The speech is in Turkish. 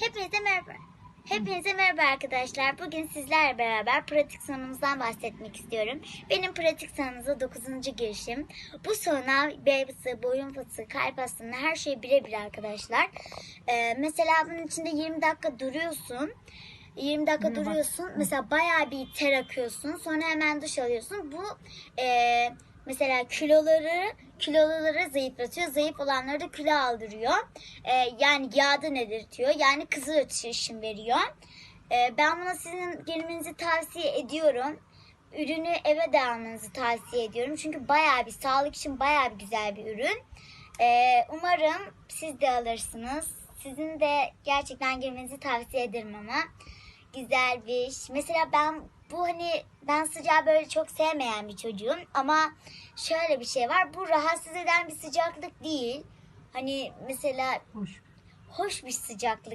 Hepinize merhaba. Hepinize merhaba arkadaşlar. Bugün sizlerle beraber pratik sonumuzdan bahsetmek istiyorum. Benim pratik sonunuza 9. girişim. Bu sona bel fıtığı, boyun fıtığı, kalp hastalığı her şey birebir arkadaşlar. Ee, mesela bunun içinde 20 dakika duruyorsun. 20 dakika duruyorsun. Mesela bayağı bir ter akıyorsun. Sonra hemen duş alıyorsun. Bu e, mesela kiloları kiloluları zayıflatıyor. Zayıf olanları da kilo aldırıyor. E, yani yağda nedirtiyor. Yani kızıl ötüşüm veriyor. E, ben buna sizin gelmenizi tavsiye ediyorum. Ürünü eve de almanızı tavsiye ediyorum. Çünkü bayağı bir sağlık için bayağı bir güzel bir ürün. E, umarım siz de alırsınız. Sizin de gerçekten girmenizi tavsiye ederim ama güzel bir iş. Mesela ben bu hani ben sıcağı böyle çok sevmeyen bir çocuğum ama şöyle bir şey var. Bu rahatsız eden bir sıcaklık değil. Hani mesela Hoş. hoş bir sıcaklık